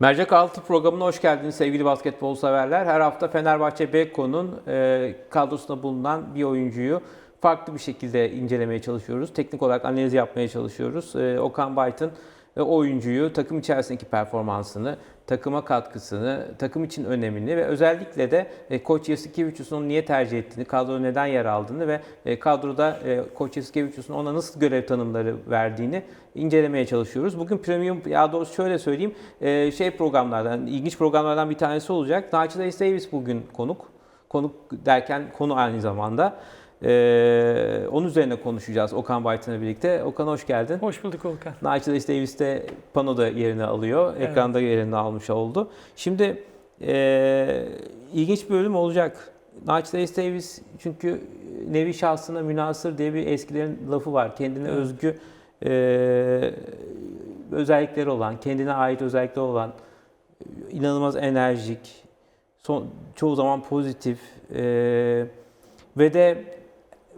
Mercek Altı programına hoş geldiniz sevgili basketbol severler. Her hafta Fenerbahçe Beko'nun e, kadrosunda bulunan bir oyuncuyu farklı bir şekilde incelemeye çalışıyoruz. Teknik olarak analiz yapmaya çalışıyoruz. E, Okan Bayt'ın e, oyuncuyu, takım içerisindeki performansını, takıma katkısını, takım için önemini ve özellikle de e, Koç Yasikevicius'un onu niye tercih ettiğini, kadroda neden yer aldığını ve e, kadroda e, Koç Yasikevicius'un ona nasıl görev tanımları verdiğini incelemeye çalışıyoruz. Bugün premium, ya doğrusu şöyle söyleyeyim, e, şey programlardan, ilginç programlardan bir tanesi olacak. Naçı Davis bugün konuk. Konuk derken konu aynı zamanda. Ee, onun üzerine konuşacağız Okan Baytın'la birlikte. Okan hoş geldin. Hoş bulduk Volkan. Nigel Davis de panoda yerini alıyor. Evet. Ekranda yerini almış oldu. Şimdi e, ilginç bir bölüm olacak. Nigel Davis çünkü nevi şahsına münasır diye bir eskilerin lafı var. Kendine Evet. özgü e, özellikleri olan, kendine ait özellikleri olan, inanılmaz enerjik, son, çoğu zaman pozitif e, ve de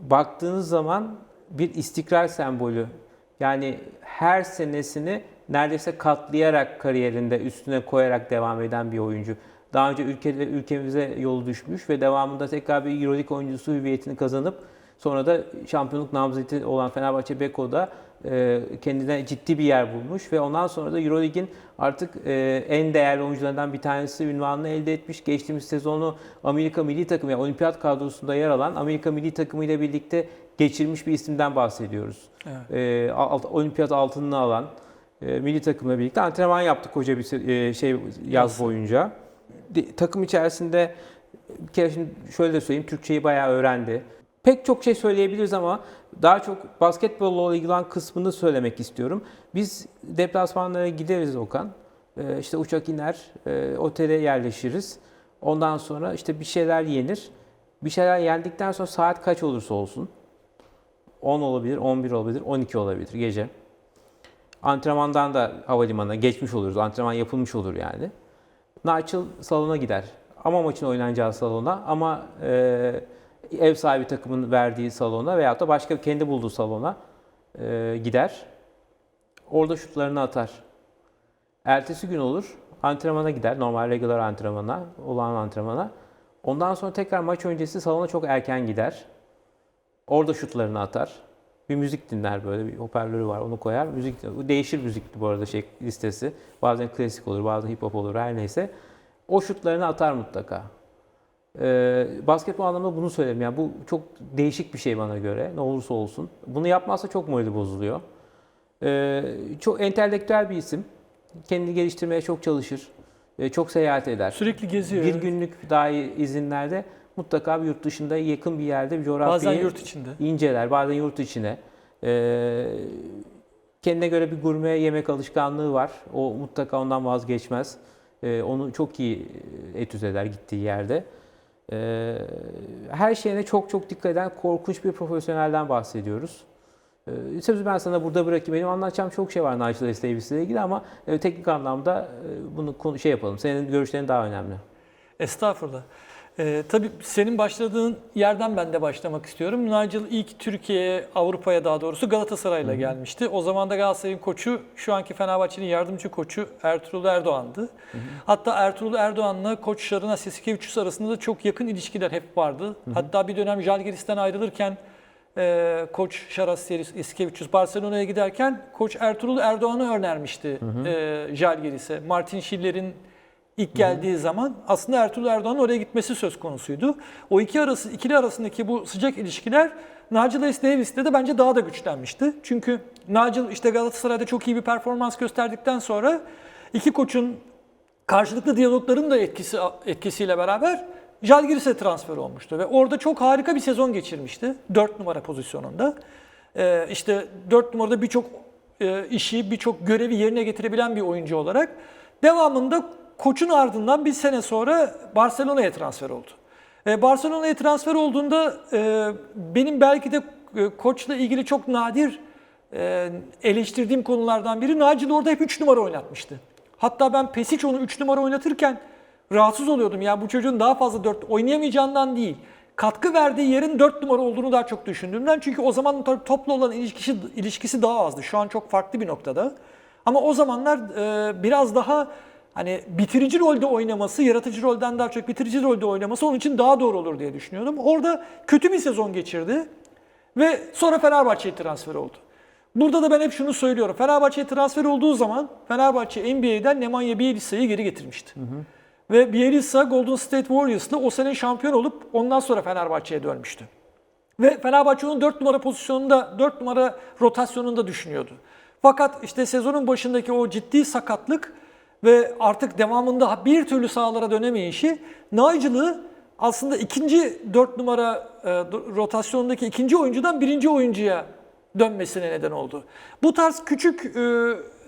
baktığınız zaman bir istikrar sembolü. Yani her senesini neredeyse katlayarak kariyerinde üstüne koyarak devam eden bir oyuncu. Daha önce ülke, ülkemize yolu düşmüş ve devamında tekrar bir Euroleague oyuncusu hüviyetini kazanıp sonra da şampiyonluk namzeti olan Fenerbahçe Beko'da e, kendine ciddi bir yer bulmuş ve ondan sonra da Euroleague'in artık e, en değerli oyuncularından bir tanesi ünvanını elde etmiş. Geçtiğimiz sezonu Amerika milli takımı yani olimpiyat kadrosunda yer alan Amerika milli takımı ile birlikte geçirmiş bir isimden bahsediyoruz. Evet. E, olimpiyat altınını alan milli takımla birlikte antrenman yaptık koca bir şey yaz boyunca. Takım içerisinde bir kere şimdi şöyle de söyleyeyim Türkçeyi bayağı öğrendi. Pek çok şey söyleyebiliriz ama daha çok basketbolla ilgili olan kısmını söylemek istiyorum. Biz deplasmanlara gideriz Okan. Ee, işte uçak iner, e, otele yerleşiriz. Ondan sonra işte bir şeyler yenir. Bir şeyler yendikten sonra saat kaç olursa olsun. 10 olabilir, 11 olabilir, 12 olabilir gece. Antrenmandan da havalimanına geçmiş oluruz. Antrenman yapılmış olur yani. Nigel salona gider. Ama maçın oynanacağı salona ama e, ev sahibi takımın verdiği salona veyahut da başka kendi bulduğu salona e, gider. Orada şutlarını atar. Ertesi gün olur. Antrenmana gider. Normal regular antrenmana, olan antrenmana. Ondan sonra tekrar maç öncesi salona çok erken gider. Orada şutlarını atar. Bir müzik dinler böyle bir hoparlörü var onu koyar. Müzik değişir müzik bu arada şey listesi. Bazen klasik olur, bazen hip hop olur her neyse. O şutlarını atar mutlaka. Ee, basketbol anlamında bunu söylerim. Yani bu çok değişik bir şey bana göre. Ne olursa olsun. Bunu yapmazsa çok morali bozuluyor. Ee, çok entelektüel bir isim. Kendini geliştirmeye çok çalışır. Ee, çok seyahat eder. Sürekli geziyor. Bir günlük dahi izinlerde mutlaka bir yurt dışında yakın bir yerde bir coğrafyayı Bazen yurt içinde. inceler, bazen yurt içine. Ee, kendine göre bir gurme yemek alışkanlığı var. O mutlaka ondan vazgeçmez. Ee, onu çok iyi etüt eder gittiği yerde. Ee, her şeyine çok çok dikkat eden korkunç bir profesyonelden bahsediyoruz. Ee, sözü ben sana burada bırakayım. Benim anlatacağım çok şey var Nigel Davis ile ilgili ama e, teknik anlamda e, bunu şey yapalım. Senin görüşlerin daha önemli. Estağfurullah. Ee, tabii senin başladığın yerden ben de başlamak istiyorum. Nigel ilk Türkiye'ye, Avrupa'ya daha doğrusu Galatasaray'la gelmişti. O zaman da Galatasaray'ın koçu, şu anki Fenerbahçe'nin yardımcı koçu Ertuğrul Erdoğan'dı. Hatta Ertuğrul Erdoğan'la koç Şarına Sesikeviçus arasında da çok yakın ilişkiler hep vardı. Hatta bir dönem Jalgiris'ten ayrılırken e, koç Şaras Sesikeviçus Barcelona'ya giderken koç Ertuğrul Erdoğan'ı önermişti e, Jalgiris'e. Martin Schiller'in ilk geldiği zaman aslında Ertuğrul Erdoğan'ın oraya gitmesi söz konusuydu. O iki arası ikili arasındaki bu sıcak ilişkiler Nigel Davis'te de bence daha da güçlenmişti. Çünkü Nigel işte Galatasaray'da çok iyi bir performans gösterdikten sonra iki koçun karşılıklı diyalogların da etkisi etkisiyle beraber Jalgiris'e transfer olmuştu ve orada çok harika bir sezon geçirmişti 4 numara pozisyonunda. Ee, işte 4 numarada birçok e, işi, birçok görevi yerine getirebilen bir oyuncu olarak devamında koçun ardından bir sene sonra Barcelona'ya transfer oldu. Ee, Barcelona'ya transfer olduğunda e, benim belki de e, koçla ilgili çok nadir e, eleştirdiğim konulardan biri Nigel orada hep 3 numara oynatmıştı. Hatta ben Pesic onu 3 numara oynatırken rahatsız oluyordum. Ya bu çocuğun daha fazla 4 oynayamayacağından değil. Katkı verdiği yerin 4 numara olduğunu daha çok düşündüğümden. Çünkü o zaman topla olan ilişkisi, ilişkisi daha azdı. Şu an çok farklı bir noktada. Ama o zamanlar e, biraz daha hani bitirici rolde oynaması, yaratıcı rolden daha çok bitirici rolde oynaması onun için daha doğru olur diye düşünüyordum. Orada kötü bir sezon geçirdi ve sonra Fenerbahçe'ye transfer oldu. Burada da ben hep şunu söylüyorum. Fenerbahçe'ye transfer olduğu zaman Fenerbahçe NBA'den Nemanja Bielica'yı geri getirmişti. Ve Bielitsa Golden State Warriors'la o sene şampiyon olup ondan sonra Fenerbahçe'ye dönmüştü. Ve Fenerbahçe onun 4 numara pozisyonunda, 4 numara rotasyonunda düşünüyordu. Fakat işte sezonun başındaki o ciddi sakatlık ve artık devamında bir türlü sahalara dönemeyişi Nigel'ı aslında ikinci 4 numara e, rotasyonundaki ikinci oyuncudan birinci oyuncuya dönmesine neden oldu. Bu tarz küçük e,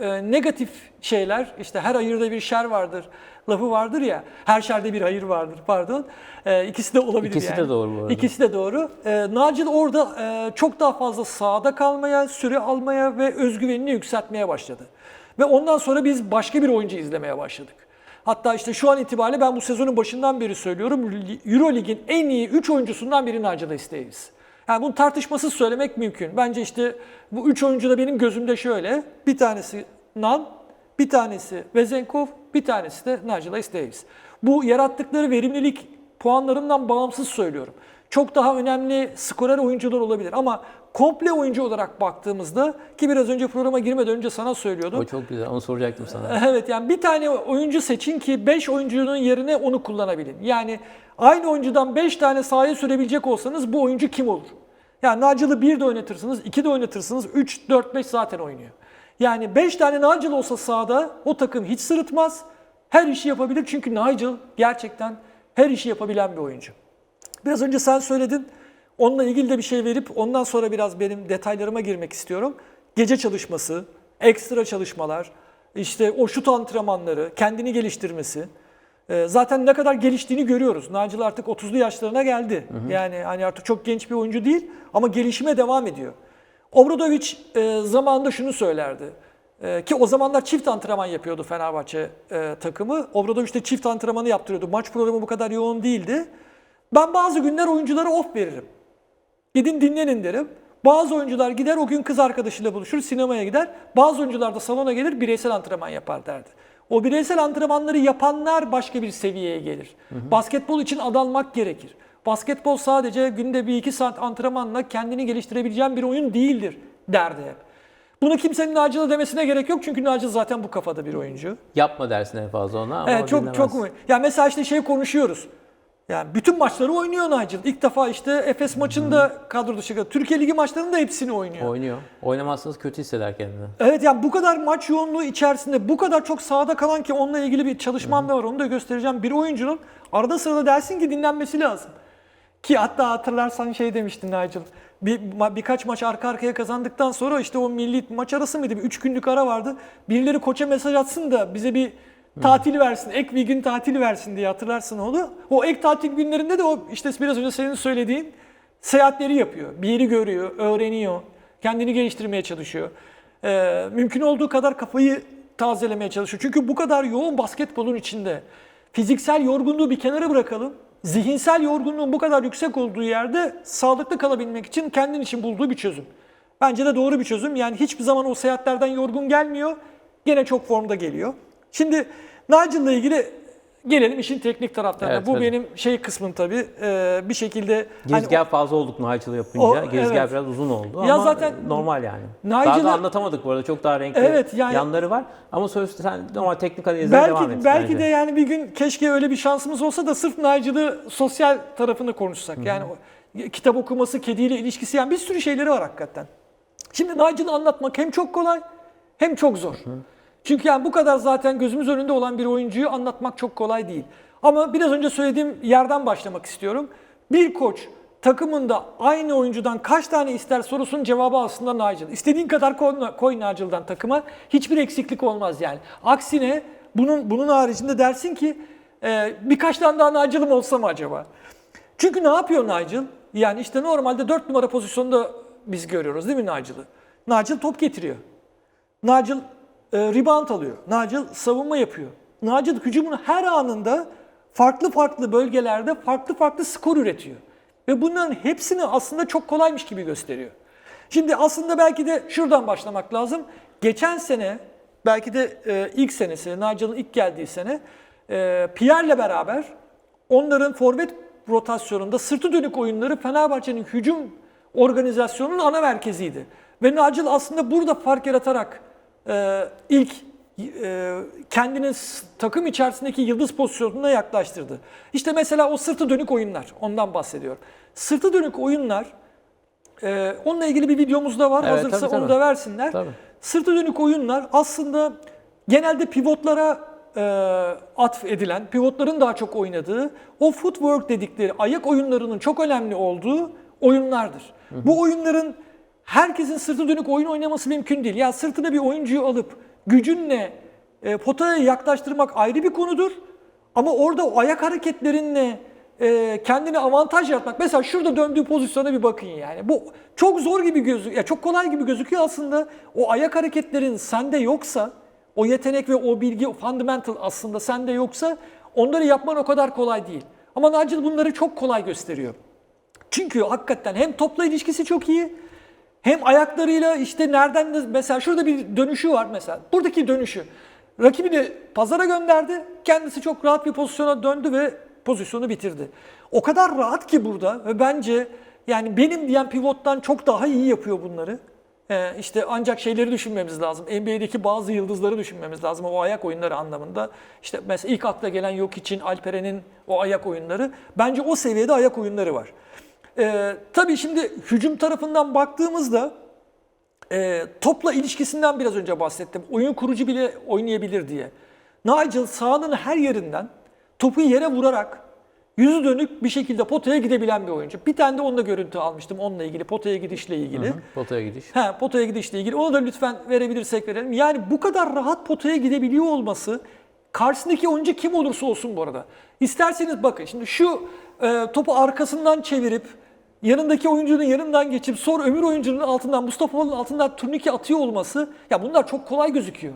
e, negatif şeyler, işte her hayırda bir şer vardır lafı vardır ya, her şerde bir hayır vardır pardon. E, ikisi de olabilir İkisi de yani. doğru bu arada. İkisi de doğru. E, Nacil orada e, çok daha fazla sahada kalmaya, süre almaya ve özgüvenini yükseltmeye başladı. Ve ondan sonra biz başka bir oyuncu izlemeye başladık. Hatta işte şu an itibariyle ben bu sezonun başından beri söylüyorum. Eurolig'in en iyi 3 oyuncusundan biri Nigel Davis. Yani bunu tartışmasız söylemek mümkün. Bence işte bu üç oyuncu da benim gözümde şöyle. Bir tanesi Nan, bir tanesi Vezenkov, bir tanesi de Nigel Davis. Bu yarattıkları verimlilik puanlarından bağımsız söylüyorum. Çok daha önemli skorer oyuncular olabilir ama komple oyuncu olarak baktığımızda ki biraz önce programa girmeden önce sana söylüyordum. O çok güzel. Onu soracaktım sana. Evet yani bir tane oyuncu seçin ki 5 oyuncunun yerine onu kullanabilin. Yani aynı oyuncudan 5 tane sahaya sürebilecek olsanız bu oyuncu kim olur? Yani Nacilı 1 de oynatırsınız, 2 de oynatırsınız, 3, 4, 5 zaten oynuyor. Yani 5 tane Nigel olsa sahada o takım hiç sırıtmaz. Her işi yapabilir çünkü Nigel gerçekten her işi yapabilen bir oyuncu. Biraz önce sen söyledin. Onunla ilgili de bir şey verip ondan sonra biraz benim detaylarıma girmek istiyorum. Gece çalışması, ekstra çalışmalar, işte o şut antrenmanları, kendini geliştirmesi. Ee, Zaten ne kadar geliştiğini görüyoruz. Nacil artık 30'lu yaşlarına geldi. Yani hani artık çok genç bir oyuncu değil ama gelişime devam ediyor. Obradovic e, zamanında şunu söylerdi. E, ki o zamanlar çift antrenman yapıyordu Fenerbahçe e, takımı. Obradovic de çift antrenmanı yaptırıyordu. Maç programı bu kadar yoğun değildi. Ben bazı günler oyunculara off veririm. Gidin dinlenin derim. Bazı oyuncular gider o gün kız arkadaşıyla buluşur, sinemaya gider. Bazı oyuncular da salona gelir, bireysel antrenman yapar derdi. O bireysel antrenmanları yapanlar başka bir seviyeye gelir. Basketbol için adanmak gerekir. Basketbol sadece günde bir iki saat antrenmanla kendini geliştirebileceğin bir oyun değildir derdi hep. Bunu kimsenin Nacil'e demesine gerek yok çünkü Nacil zaten bu kafada bir oyuncu. Yapma dersin en fazla ona ama Evet, çok dinlemez. çok? Ya mesela işte şey konuşuyoruz. Yani bütün maçları oynuyor Nigel. İlk defa işte Efes maçında kadro dışı. Türkiye Ligi maçlarında hepsini oynuyor. Oynuyor. Oynamazsanız kötü hisseder kendini. Evet yani bu kadar maç yoğunluğu içerisinde bu kadar çok sahada kalan ki onunla ilgili bir çalışmam da var onu da göstereceğim. Bir oyuncunun arada sırada dersin ki dinlenmesi lazım. Ki hatta hatırlarsan şey demiştin Nigel. Bir, ma- birkaç maç arka arkaya kazandıktan sonra işte o milli maç arası mıydı? Bir üç günlük ara vardı. Birileri koça mesaj atsın da bize bir tatil versin, ek bir gün tatil versin diye hatırlarsın onu. O ek tatil günlerinde de o işte biraz önce senin söylediğin seyahatleri yapıyor. Bir yeri görüyor, öğreniyor, kendini geliştirmeye çalışıyor. Ee, mümkün olduğu kadar kafayı tazelemeye çalışıyor. Çünkü bu kadar yoğun basketbolun içinde fiziksel yorgunluğu bir kenara bırakalım. Zihinsel yorgunluğun bu kadar yüksek olduğu yerde sağlıklı kalabilmek için kendin için bulduğu bir çözüm. Bence de doğru bir çözüm. Yani hiçbir zaman o seyahatlerden yorgun gelmiyor. Gene çok formda geliyor. Şimdi Nigel'la ilgili gelelim işin teknik taraflarına. Evet, Bu hadi. benim şey kısmım tabii. Ee, bir şekilde hani Gezgah fazla olduk Nigel yapınca. O- Gezgah evet. biraz uzun oldu Ya ama zaten normal yani. Nigel'ı- Daha da anlatamadık bu arada. Çok daha renkli Evet, yani- yanları var. Ama sözde sen normal teknik analizine devam et. Belki bence. de yani bir gün keşke öyle bir şansımız olsa da sırf Nigel'ı sosyal tarafını konuşsak. Yani o- kitap okuması, kediyle ilişkisi yani bir sürü şeyleri var hakikaten. Şimdi Nigel'ı anlatmak hem çok kolay hem çok zor. Çünkü yani bu kadar zaten gözümüz önünde olan bir oyuncuyu anlatmak çok kolay değil. Ama biraz önce söylediğim yerden başlamak istiyorum. Bir koç takımında aynı oyuncudan kaç tane ister sorusunun cevabı aslında Nigel. İstediğin kadar koy, koy Nigel'dan takıma hiçbir eksiklik olmaz yani. Aksine bunun bunun haricinde dersin ki e, birkaç tane daha Nigel'ım olsa mı acaba? Çünkü ne yapıyor Nigel? Yani işte normalde 4 numara pozisyonda biz görüyoruz değil mi Nigel'ı? Nigel top getiriyor. Nigel e, rebound alıyor. Nigel savunma yapıyor. Nigel hücumun her anında farklı farklı bölgelerde farklı farklı skor üretiyor. Ve bunların hepsini aslında çok kolaymış gibi gösteriyor. Şimdi aslında belki de şuradan başlamak lazım. Geçen sene belki de e, ilk senesi, Nigel'ın ilk geldiği sene e, Pierre'le beraber onların forvet rotasyonunda sırtı dönük oyunları Fenerbahçe'nin hücum organizasyonunun ana merkeziydi. Ve Nigel aslında burada fark yaratarak e, ilk e, kendini takım içerisindeki yıldız pozisyonuna yaklaştırdı. İşte mesela o sırtı dönük oyunlar, ondan bahsediyorum. Sırtı dönük oyunlar, e, onunla ilgili bir videomuz da var. Evet, Hazırsa tabii, onu tabii. da versinler. Tabii. Sırtı dönük oyunlar aslında genelde pivotlara e, atf edilen, pivotların daha çok oynadığı, o footwork dedikleri ayak oyunlarının çok önemli olduğu oyunlardır. Bu oyunların herkesin sırtı dönük oyun oynaması mümkün değil. Ya sırtına bir oyuncuyu alıp gücünle e, potaya yaklaştırmak ayrı bir konudur. Ama orada o ayak hareketlerinle e, kendine avantaj yaratmak. Mesela şurada döndüğü pozisyona bir bakın yani. Bu çok zor gibi gözüküyor. Ya çok kolay gibi gözüküyor aslında. O ayak hareketlerin sende yoksa, o yetenek ve o bilgi, o fundamental aslında sende yoksa onları yapman o kadar kolay değil. Ama Nigel bunları çok kolay gösteriyor. Çünkü hakikaten hem topla ilişkisi çok iyi, hem ayaklarıyla işte nereden de mesela şurada bir dönüşü var mesela. Buradaki dönüşü. Rakibini pazara gönderdi. Kendisi çok rahat bir pozisyona döndü ve pozisyonu bitirdi. O kadar rahat ki burada ve bence yani benim diyen pivottan çok daha iyi yapıyor bunları. Ee, işte ancak şeyleri düşünmemiz lazım. NBA'deki bazı yıldızları düşünmemiz lazım o ayak oyunları anlamında. İşte mesela ilk akla gelen yok için Alperen'in o ayak oyunları. Bence o seviyede ayak oyunları var. Ee, tabii şimdi hücum tarafından baktığımızda e, topla ilişkisinden biraz önce bahsettim. Oyun kurucu bile oynayabilir diye. Nigel sahanın her yerinden topu yere vurarak yüzü dönük bir şekilde potaya gidebilen bir oyuncu. Bir tane de onunla görüntü almıştım onunla ilgili, potaya gidişle ilgili. Potaya gidiş. He, potaya gidişle ilgili. Onu da lütfen verebilirsek verelim. Yani bu kadar rahat potaya gidebiliyor olması karşısındaki oyuncu kim olursa olsun bu arada. İsterseniz bakın şimdi şu e, topu arkasından çevirip yanındaki oyuncunun yanından geçip sonra ömür oyuncunun altından Mustafa Bal'ın altından turnike atıyor olması ya bunlar çok kolay gözüküyor.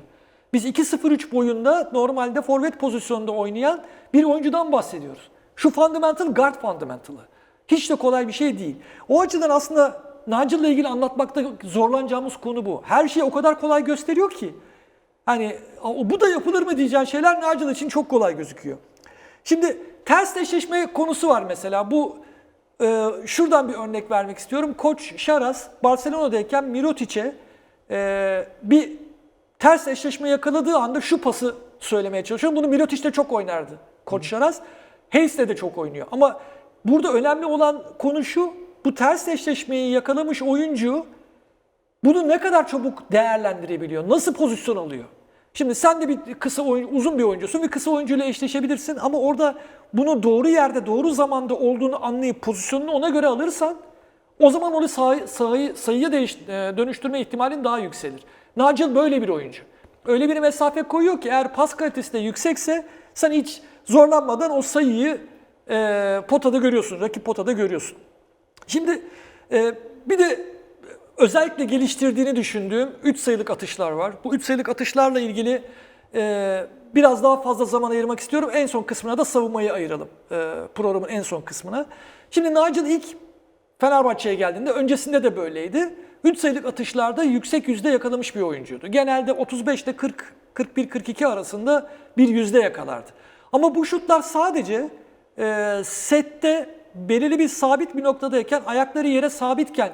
Biz 2-0-3 boyunda normalde forvet pozisyonunda oynayan bir oyuncudan bahsediyoruz. Şu fundamental guard fundamental'ı. Hiç de kolay bir şey değil. O açıdan aslında Nigel'la ilgili anlatmakta zorlanacağımız konu bu. Her şeyi o kadar kolay gösteriyor ki. Hani "Aa, bu da yapılır mı diyeceğin şeyler Nigel için çok kolay gözüküyor. Şimdi ters eşleşme konusu var mesela. Bu e, şuradan bir örnek vermek istiyorum. Koç Şaras Barcelona'dayken Mirotic'e e, bir ters eşleşme yakaladığı anda şu pası söylemeye çalışıyorum. Bunu Mirotic de çok oynardı. Koç Şaras. Hayes de de çok oynuyor. Ama burada önemli olan konu şu. Bu ters eşleşmeyi yakalamış oyuncu bunu ne kadar çabuk değerlendirebiliyor? Nasıl pozisyon alıyor? Şimdi sen de bir kısa oyun, uzun bir oyuncusun ve kısa oyuncuyla eşleşebilirsin ama orada bunu doğru yerde, doğru zamanda olduğunu anlayıp pozisyonunu ona göre alırsan o zaman onu sayı, sayı, sayıya değiş, e, dönüştürme ihtimalin daha yükselir. Nigel böyle bir oyuncu. Öyle bir mesafe koyuyor ki eğer pas kalitesi de yüksekse sen hiç zorlanmadan o sayıyı e, potada görüyorsun, rakip potada görüyorsun. Şimdi e, bir de özellikle geliştirdiğini düşündüğüm 3 sayılık atışlar var. Bu 3 sayılık atışlarla ilgili e, biraz daha fazla zaman ayırmak istiyorum. En son kısmına da savunmayı ayıralım. E, programın en son kısmına. Şimdi Nigel ilk Fenerbahçe'ye geldiğinde öncesinde de böyleydi. 3 sayılık atışlarda yüksek yüzde yakalamış bir oyuncuydu. Genelde 35 ile 40 41-42 arasında bir yüzde yakalardı. Ama bu şutlar sadece e, sette belirli bir sabit bir noktadayken ayakları yere sabitken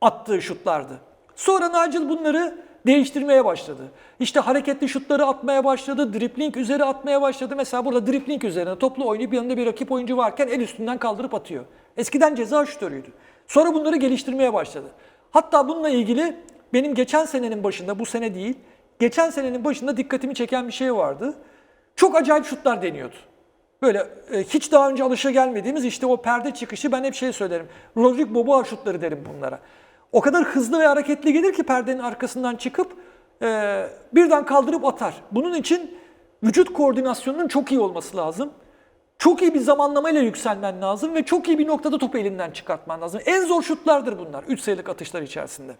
attığı şutlardı. Sonra Nigel bunları değiştirmeye başladı. İşte hareketli şutları atmaya başladı, dripling üzeri atmaya başladı. Mesela burada dripling üzerine toplu oynayıp yanında bir rakip oyuncu varken el üstünden kaldırıp atıyor. Eskiden ceza şutörüydü. Sonra bunları geliştirmeye başladı. Hatta bununla ilgili benim geçen senenin başında, bu sene değil, geçen senenin başında dikkatimi çeken bir şey vardı. Çok acayip şutlar deniyordu. Böyle e, hiç daha önce alışa gelmediğimiz işte o perde çıkışı ben hep şey söylerim. Rodrik Boboa şutları derim bunlara. O kadar hızlı ve hareketli gelir ki perdenin arkasından çıkıp e, birden kaldırıp atar. Bunun için vücut koordinasyonunun çok iyi olması lazım. Çok iyi bir zamanlamayla yükselmen lazım ve çok iyi bir noktada topu elinden çıkartman lazım. En zor şutlardır bunlar 3 sayılık atışlar içerisinde.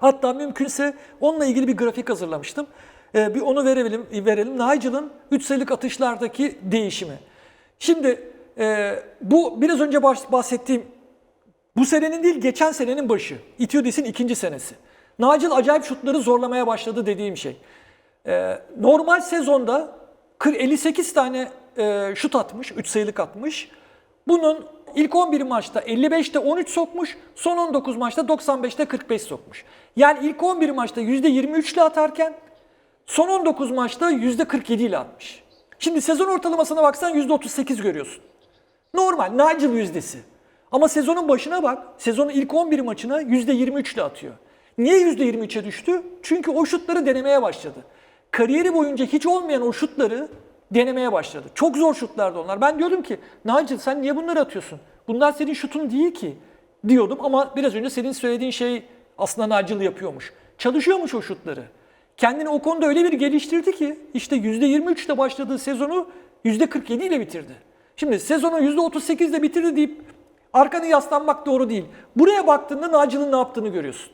Hatta mümkünse onunla ilgili bir grafik hazırlamıştım. Ee, bir onu verelim. verelim. Nigel'ın 3 sayılık atışlardaki değişimi. Şimdi e, bu biraz önce bahsettiğim bu senenin değil geçen senenin başı. Itiodis'in ikinci senesi. Nigel acayip şutları zorlamaya başladı dediğim şey. Ee, normal sezonda 40 58 tane e, şut atmış, 3 sayılık atmış. Bunun ilk 11 maçta 55'te 13 sokmuş, son 19 maçta 95'te 45 sokmuş. Yani ilk 11 maçta %23 ile atarken son 19 maçta %47 ile atmış. Şimdi sezon ortalamasına baksan %38 görüyorsun. Normal, Nigel yüzdesi. Ama sezonun başına bak, sezonun ilk 11 maçına %23 ile atıyor. Niye %23'e düştü? Çünkü o şutları denemeye başladı. Kariyeri boyunca hiç olmayan o şutları denemeye başladı. Çok zor şutlardı onlar. Ben diyordum ki, Nigel sen niye bunları atıyorsun? Bunlar senin şutun değil ki diyordum ama biraz önce senin söylediğin şey aslında Nigel yapıyormuş. Çalışıyormuş o şutları. Kendini o konuda öyle bir geliştirdi ki işte %23 ile başladığı sezonu %47 ile bitirdi. Şimdi sezonu %38 ile bitirdi deyip arkanı yaslanmak doğru değil. Buraya baktığında Naci'nin ne yaptığını görüyorsun.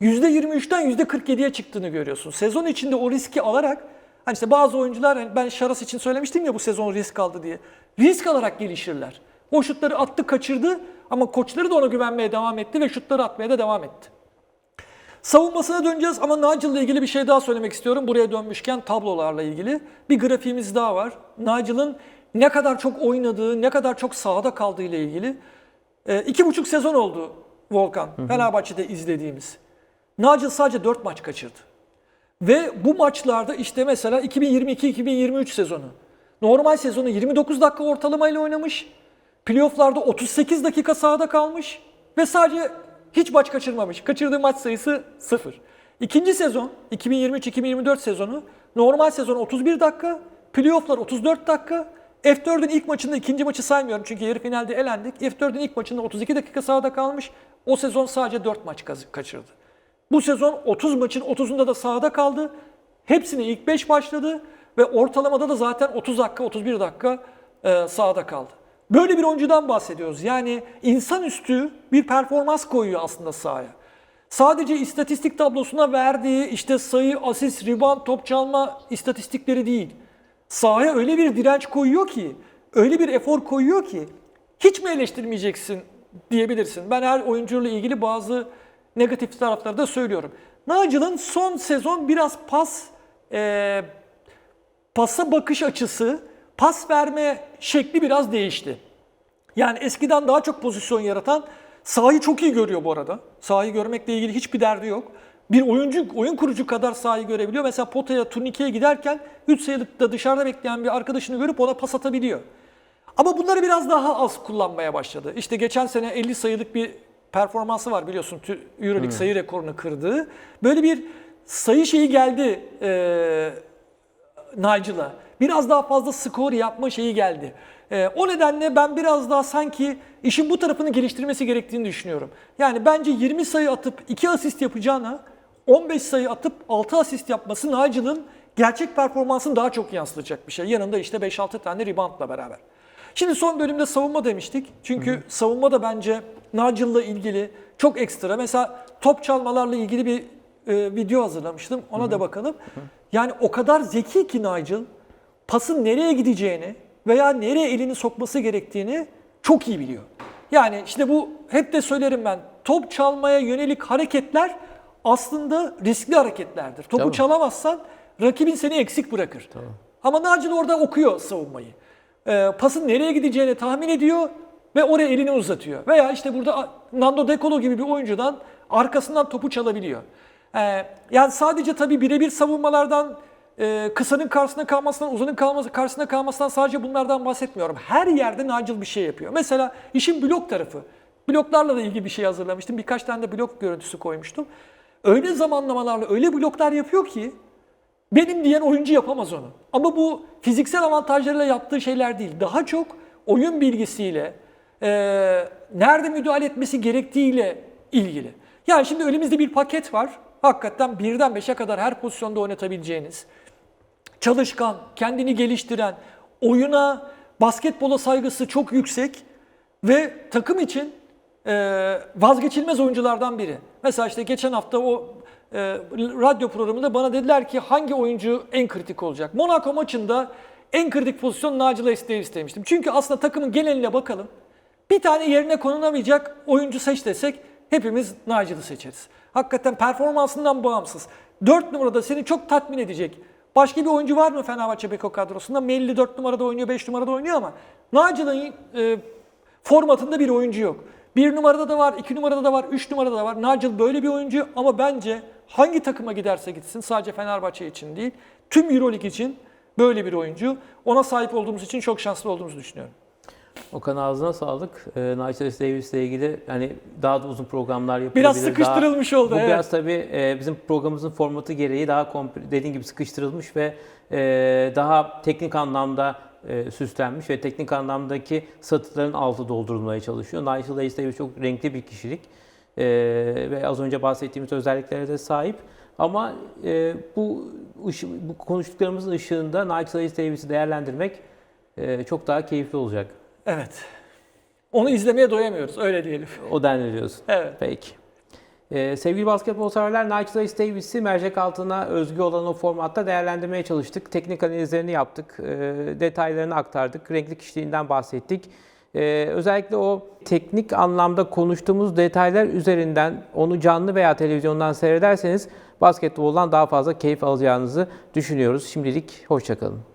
%23'ten %47'ye çıktığını görüyorsun. Sezon içinde o riski alarak hani işte bazı oyuncular hani ben Şaras için söylemiştim ya bu sezon risk aldı diye. Risk alarak gelişirler. O şutları attı kaçırdı ama koçları da ona güvenmeye devam etti ve şutları atmaya da devam etti. Savunmasına döneceğiz ama Nigel'la ilgili bir şey daha söylemek istiyorum. Buraya dönmüşken tablolarla ilgili bir grafiğimiz daha var. Nigel'ın ne kadar çok oynadığı, ne kadar çok sahada kaldığı ile ilgili. E, iki buçuk sezon oldu Volkan, Fenerbahçe'de izlediğimiz. Nigel sadece 4 maç kaçırdı. Ve bu maçlarda işte mesela 2022-2023 sezonu. Normal sezonu 29 dakika ortalamayla oynamış. Playoff'larda 38 dakika sahada kalmış. Ve sadece hiç maç kaçırmamış. Kaçırdığı maç sayısı 0. İkinci sezon 2023-2024 sezonu normal sezon 31 dakika. Playoff'lar 34 dakika. F4'ün ilk maçında ikinci maçı saymıyorum çünkü yarı finalde elendik. F4'ün ilk maçında 32 dakika sahada kalmış. O sezon sadece 4 maç kaçırdı. Bu sezon 30 maçın 30'unda da sahada kaldı. Hepsine ilk 5 başladı ve ortalamada da zaten 30 dakika 31 dakika e, sahada kaldı. Böyle bir oyuncudan bahsediyoruz. Yani insanüstü bir performans koyuyor aslında sahaya. Sadece istatistik tablosuna verdiği işte sayı, asist, rebound, top çalma istatistikleri değil. Sahaya öyle bir direnç koyuyor ki, öyle bir efor koyuyor ki hiç mi eleştirmeyeceksin diyebilirsin. Ben her oyuncuyla ilgili bazı negatif tarafları da söylüyorum. Nigel'ın son sezon biraz pas, e, pasa bakış açısı, pas verme şekli biraz değişti. Yani eskiden daha çok pozisyon yaratan sahayı çok iyi görüyor bu arada. Sahayı görmekle ilgili hiçbir derdi yok. Bir oyuncu, oyun kurucu kadar sahayı görebiliyor. Mesela potaya, turnikeye giderken 3 sayılıkta dışarıda bekleyen bir arkadaşını görüp ona pas atabiliyor. Ama bunları biraz daha az kullanmaya başladı. İşte geçen sene 50 sayılık bir performansı var biliyorsun Euroleague sayı rekorunu kırdığı. Böyle bir sayı şeyi geldi eee Nigel'a. Biraz daha fazla skor yapma şeyi geldi. Ee, o nedenle ben biraz daha sanki işin bu tarafını geliştirmesi gerektiğini düşünüyorum. Yani bence 20 sayı atıp 2 asist yapacağına 15 sayı atıp 6 asist yapması Nigel'ın gerçek performansını daha çok yansıtacak bir şey. Yanında işte 5-6 tane reboundla beraber. Şimdi son bölümde savunma demiştik. Çünkü savunma da bence Nigel'la ilgili çok ekstra. Mesela top çalmalarla ilgili bir e, video hazırlamıştım. Ona da bakalım. Yani o kadar zeki ki Nigel pasın nereye gideceğini veya nereye elini sokması gerektiğini çok iyi biliyor. Yani işte bu hep de söylerim ben. Top çalmaya yönelik hareketler aslında riskli hareketlerdir. Topu Tabii. çalamazsan rakibin seni eksik bırakır. Ama Nigel orada okuyor savunmayı. Ee, pasın nereye gideceğini tahmin ediyor ve oraya elini uzatıyor. Veya işte burada Nando De Colo gibi bir oyuncudan arkasından topu çalabiliyor. Ee, yani sadece tabii birebir savunmalardan e, kısanın karşısına kalmasından, uzunun kalması, karşısına kalmasından sadece bunlardan bahsetmiyorum. Her yerde Nigel bir şey yapıyor. Mesela işin blok tarafı. Bloklarla da ilgili bir şey hazırlamıştım. Birkaç tane de blok görüntüsü koymuştum. Öyle zamanlamalarla öyle bloklar yapıyor ki benim diyen oyuncu yapamaz onu. Ama bu fiziksel avantajlarıyla yaptığı şeyler değil. Daha çok oyun bilgisiyle, e, nerede müdahale etmesi gerektiğiyle ilgili. Yani şimdi önümüzde bir paket var. Hakikaten birden beşe kadar her pozisyonda oynatabileceğiniz, çalışkan, kendini geliştiren, oyuna, basketbola saygısı çok yüksek ve takım için vazgeçilmez oyunculardan biri. Mesela işte geçen hafta o e, radyo programında bana dediler ki hangi oyuncu en kritik olacak? Monaco maçında en kritik pozisyon Nigel Esteir istemiştim. Çünkü aslında takımın geneline bakalım. Bir tane yerine konulamayacak oyuncu seç desek hepimiz Nigel'ı seçeriz. Hakikaten performansından bağımsız. 4 numarada seni çok tatmin edecek. Başka bir oyuncu var mı Fenerbahçe Beko kadrosunda? Melli 4 numarada oynuyor, 5 numarada oynuyor ama Naci'nin e, formatında bir oyuncu yok. 1 numarada da var, 2 numarada da var, 3 numarada da var. Nacil böyle bir oyuncu ama bence hangi takıma giderse gitsin sadece Fenerbahçe için değil, tüm Euroleague için böyle bir oyuncu. Ona sahip olduğumuz için çok şanslı olduğumuzu düşünüyorum. Okan ağzına sağlık. Ee, Nigel Davis ile ilgili hani daha da uzun programlar yapılabilir. Biraz daha- sıkıştırılmış oldu, Bu evet. biraz tabii e, bizim programımızın formatı gereği daha dediğin gibi sıkıştırılmış ve e, daha teknik anlamda e, süslenmiş ve teknik anlamdaki satıların altı doldurulmaya çalışıyor. Nigel Davis çok renkli bir kişilik E, ve az önce bahsettiğimiz özelliklere de sahip. Ama e, bu, ışı- bu konuştuklarımızın ışığında Nigel Davis'i değerlendirmek e, çok daha keyifli olacak. Evet. Onu izlemeye doyamıyoruz öyle diyelim. O denli diyorsun. Evet. Peki. Ee, sevgili basketbol severler, Nigel Hayes Davis'i mercek altına özgü olan o formatta değerlendirmeye çalıştık. Teknik analizlerini yaptık, e, detaylarını aktardık, renkli kişiliğinden bahsettik. Ee, özellikle o teknik anlamda konuştuğumuz detaylar üzerinden onu canlı veya televizyondan seyrederseniz basketboldan daha fazla keyif alacağınızı düşünüyoruz. Şimdilik hoşçakalın.